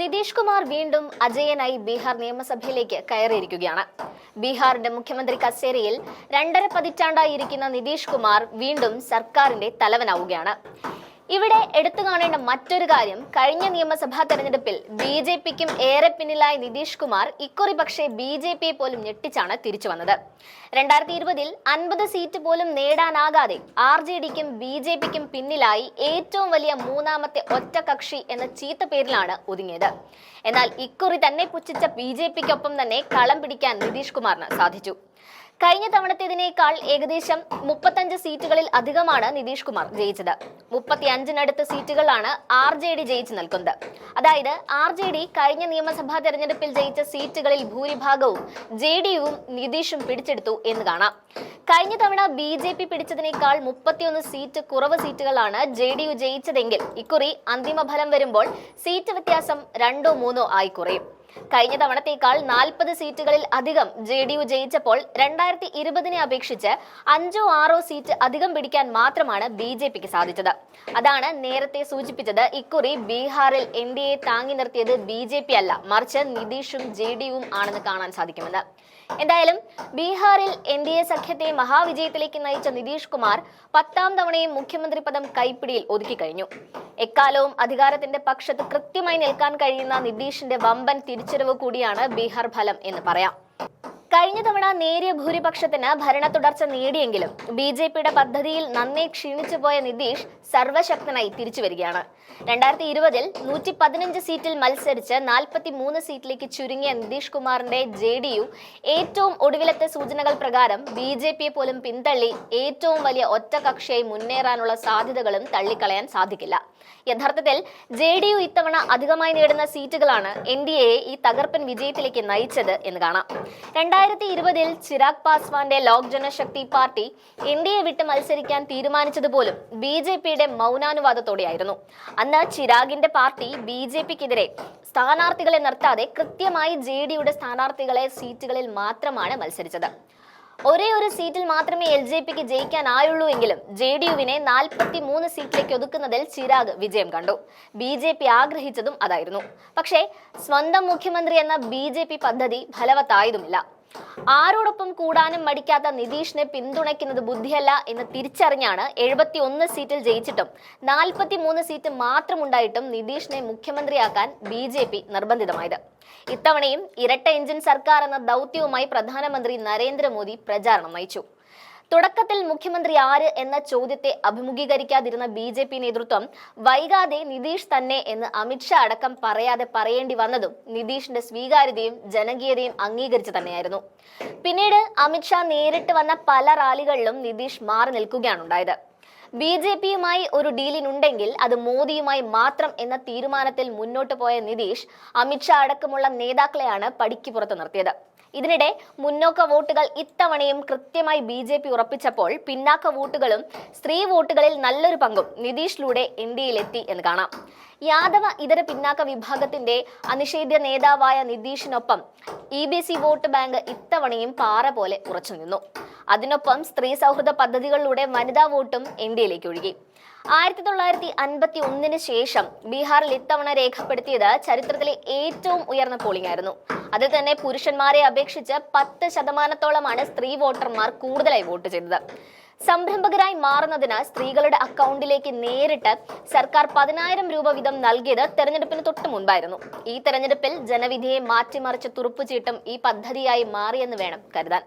നിതീഷ് കുമാർ വീണ്ടും അജയനായി ബീഹാർ നിയമസഭയിലേക്ക് കയറിയിരിക്കുകയാണ്. ബീഹാറിന്റെ മുഖ്യമന്ത്രി കസേരയിൽ രണ്ടര പതിറ്റാണ്ടായിരിക്കുന്ന നിതീഷ് കുമാർ വീണ്ടും സർക്കാരിന്റെ തലവനാവുകയാണ്. ഇവിടെ എടുത്തു കാണേണ്ട മറ്റൊരു കാര്യം കഴിഞ്ഞ നിയമസഭാ തെരഞ്ഞെടുപ്പിൽ ബി ജെ പിക്കും ഏറെ പിന്നിലായ നിതീഷ് കുമാർ ഇക്കുറി പക്ഷേ ബി ജെ പിയെ പോലും ഞെട്ടിച്ചാണ് തിരിച്ചു വന്നത്. രണ്ടായിരത്തി ഇരുപതിൽ അൻപത് സീറ്റ് പോലും നേടാനാകാതെ ആർ ജെ ഡിക്കും ബി ജെ പിക്കും പിന്നിലായി ഏറ്റവും വലിയ മൂന്നാമത്തെ ഒറ്റകക്ഷി എന്ന ചീത്ത പേരിലാണ് ഒതുങ്ങിയത്. എന്നാൽ ഇക്കുറി തന്നെ പുച്ഛിച്ച ബി ജെ പിക്കൊപ്പം തന്നെ കളം പിടിക്കാൻ നിതീഷ് കുമാറിന് സാധിച്ചു. കഴിഞ്ഞ തവണത്തേതിനേക്കാൾ ഏകദേശം മുപ്പത്തഞ്ച് സീറ്റുകളിൽ അധികമാണ് നിതീഷ് കുമാർ ജയിച്ചത്. മുപ്പത്തി അഞ്ചിനടുത്ത് സീറ്റുകളാണ് ആർ ജെ ഡി ജയിച്ചു നിൽക്കുന്നത്. അതായത് ആർ ജെ ഡി കഴിഞ്ഞ നിയമസഭാ തെരഞ്ഞെടുപ്പിൽ ജയിച്ച സീറ്റുകളിൽ ഭൂരിഭാഗവും ജെ ഡിയും നിതീഷും പിടിച്ചെടുത്തു എന്ന് കാണാം. കഴിഞ്ഞ തവണ ബി ജെ പി പിടിച്ചതിനേക്കാൾ മുപ്പത്തിയൊന്ന് സീറ്റ് കുറവ് സീറ്റുകളാണ് ജെ ഡി യു ജയിച്ചതെങ്കിൽ ഇക്കുറി അന്തിമ ഫലം വരുമ്പോൾ സീറ്റ് വ്യത്യാസം രണ്ടോ മൂന്നോ ആയി കുറയും. കഴിഞ്ഞ തവണത്തേക്കാൾ നാൽപ്പത് സീറ്റുകളിൽ അധികം ജെ ഡി യു ജയിച്ചപ്പോൾ രണ്ടായിരത്തി ഇരുപതിനെ അപേക്ഷിച്ച് അഞ്ചോ ആറോ സീറ്റ് അധികം പിടിക്കാൻ മാത്രമാണ് ബി ജെ പിക്ക് സാധിച്ചത്. അതാണ് നേരത്തെ സൂചിപ്പിച്ചത് ഇക്കുറി ബീഹാറിൽ എൻ ഡി എ താങ്ങി നിർത്തിയത് ബി ജെ പി അല്ല. മറിച്ച് നിതീഷും ജെ ഡി യുവും ആണെന്ന് കാണാൻ സാധിക്കുമെന്ന്. എന്തായാലും ബീഹാറിൽ എൻ ഡി എ സഖ്യത്തെ മഹാവിജയത്തിലേക്ക് നയിച്ച നിതീഷ് കുമാർ പത്താം തവണയും മുഖ്യമന്ത്രി പദം കൈപ്പിടിയിൽ ഒതുക്കി കഴിഞ്ഞു. എക്കാലവും അധികാരത്തിന്റെ പക്ഷത്ത് കൃത്യമായി നിൽക്കാൻ കഴിയുന്ന നിതീഷിന്റെ വമ്പൻ തിരിച്ചറിവ് കൂടിയാണ് ബീഹാർ ഫലം എന്ന് പറയാം. കഴിഞ്ഞ തവണ നേരിയ ഭൂരിപക്ഷത്തിന് ഭരണ തുടർച്ച നേടിയെങ്കിലും ബി ജെ പിയുടെ പദ്ധതിയിൽ നന്നേ ക്ഷീണിച്ചു പോയ നിതീഷ് സർവശക്തനായി തിരിച്ചു വരികയാണ്. രണ്ടായിരത്തി ഇരുപതിൽ നൂറ്റി പതിനഞ്ച് സീറ്റിൽ മത്സരിച്ച് നാൽപ്പത്തി മൂന്ന് സീറ്റിലേക്ക് ചുരുങ്ങിയ നിതീഷ് കുമാറിന്റെ ജെ ഡി യു ഏറ്റവും ഒടുവിലത്തെ സൂചനകൾ പ്രകാരം ബി ജെ പിയെ പോലും പിന്തള്ളി ഏറ്റവും വലിയ ഒറ്റകക്ഷിയായി മുന്നേറാനുള്ള സാധ്യതകളും തള്ളിക്കളയാൻ സാധിക്കില്ല. യഥാർത്ഥത്തിൽ ജെ ഡി യു ഇത്തവണ അധികമായി നേടുന്ന സീറ്റുകളാണ് എൻ ഡി എയെ ഈ തകർപ്പൻ വിജയത്തിലേക്ക് നയിച്ചത് എന്ന് കാണാം. രണ്ടായിരത്തി ഇരുപതിൽ ചിരാഗ് പാസ്വാന്റെ ലോക് ജനശക്തി പാർട്ടി ഇന്ത്യയെ വിട്ട് മത്സരിക്കാൻ തീരുമാനിച്ചതുപോലും ബി ജെ പിയുടെ മൗനാനുവാദത്തോടെയായിരുന്നു. അന്ന് ചിരാഗിന്റെ പാർട്ടി ബി ജെ പിക്കെതിരെ സ്ഥാനാർത്ഥികളെ നിർത്താതെ കൃത്യമായി ജെ ഡിയുടെ സ്ഥാനാർത്ഥികളെ സീറ്റുകളിൽ മാത്രമാണ് മത്സരിച്ചത്. ഒരേ ഒരു സീറ്റിൽ മാത്രമേ എൽ ജെ പിക്ക് ജയിക്കാനായുള്ളൂ എങ്കിലും ജെ ഡി യുവിനെ നാൽപ്പത്തി മൂന്ന് സീറ്റിലേക്ക് ഒതുക്കുന്നതിൽ ചിരാഗ് വിജയം കണ്ടു. ബി ജെ പി ആഗ്രഹിച്ചതും അതായിരുന്നു. പക്ഷേ സ്വന്തം മുഖ്യമന്ത്രി എന്ന ബി ജെ പി പദ്ധതി ഫലവത്തായതുമില്ല. ആരോടൊപ്പം കൂടാനും മടിക്കാത്ത നിതീഷിനെ പിന്തുണയ്ക്കുന്നത് ബുദ്ധിയല്ല എന്ന് തിരിച്ചറിഞ്ഞാണ് എഴുപത്തി ഒന്ന് സീറ്റിൽ ജയിച്ചിട്ടും നാൽപ്പത്തി മൂന്ന് സീറ്റ് മാത്രമുണ്ടായിട്ടും നിതീഷിനെ മുഖ്യമന്ത്രിയാക്കാൻ ബി ജെ പി നിർബന്ധിതമായത്. ഇത്തവണയും ഇരട്ട എഞ്ചിൻ സർക്കാർ എന്ന ദൗത്യവുമായി പ്രധാനമന്ത്രി നരേന്ദ്രമോദി പ്രചാരണം നയിച്ചു തുടക്കത്തിൽ മുഖ്യമന്ത്രി ആര് എന്ന ചോദ്യത്തെ അഭിമുഖീകരിക്കാതിരുന്ന ബി ജെ പി നേതൃത്വം വൈകാതെ നിതീഷ് തന്നെ എന്ന് അമിത്ഷാ അടക്കം പറയാതെ പറയേണ്ടി വന്നതും നിതീഷിന്റെ സ്വീകാര്യതയും ജനകീയതയും അംഗീകരിച്ചു തന്നെയായിരുന്നു. പിന്നീട് അമിത്ഷാ നേരിട്ട് വന്ന പല റാലികളിലും നിതീഷ് മാറി നിൽക്കുകയാണ് ഉണ്ടായത്. ബി ജെ പിയുമായി ഒരു ഡീലിനുണ്ടെങ്കിൽ അത് മോദിയുമായി മാത്രം എന്ന തീരുമാനത്തിൽ മുന്നോട്ട് പോയ നിതീഷ് അമിത്ഷാ അടക്കമുള്ള നേതാക്കളെയാണ് പടിക്ക് പുറത്ത് നിർത്തിയത്. ഇതിനിടെ മുന്നോക്ക വോട്ടുകൾ ഇത്തവണയും കൃത്യമായി ബി ജെ പി ഉറപ്പിച്ചപ്പോൾ പിന്നാക്ക വോട്ടുകളും സ്ത്രീ വോട്ടുകളിൽ നല്ലൊരു പങ്കും നിതീഷിലൂടെ ഇന്ത്യയിലെത്തി എന്ന് കാണാം. യാദവ ഇതര പിന്നാക്ക വിഭാഗത്തിന്റെ അനിഷേധ്യ നേതാവായ നിതീഷിനൊപ്പം E B C vote bank ഇത്തവണയും പാറ പോലെ ഉറച്ചു നിന്നു അതിനൊപ്പം സ്ത്രീ സൗഹൃദ പദ്ധതികളിലൂടെ വനിതാ വോട്ടും ഇന്ത്യയിലേക്ക് ഒഴുകി. ആയിരത്തി തൊള്ളായിരത്തി അൻപത്തി ഒന്നിന് ശേഷം ബീഹാറിൽ ഇത്തവണ രേഖപ്പെടുത്തിയത് ചരിത്രത്തിലെ ഏറ്റവും ഉയർന്ന പോളിംഗ് ആയിരുന്നു. അതിൽ തന്നെ പുരുഷന്മാരെ അപേക്ഷിച്ച് പത്ത് ശതമാനത്തോളമാണ് സ്ത്രീ വോട്ടർമാർ കൂടുതലായി വോട്ട് ചെയ്തത്. സംരംഭകരായി മാറുന്നതിന് സ്ത്രീകളുടെ അക്കൗണ്ടിലേക്ക് നേരിട്ട് സർക്കാർ പതിനായിരം രൂപ വീതം നൽകിയത് തെരഞ്ഞെടുപ്പിന് തൊട്ട് മുൻപായിരുന്നു. ഈ തെരഞ്ഞെടുപ്പിൽ ജനവിധിയെ മാറ്റിമറിച്ച തുറുപ്പുചീട്ടും ഈ പദ്ധതിയായി മാറിയെന്ന് വേണം കരുതാൻ.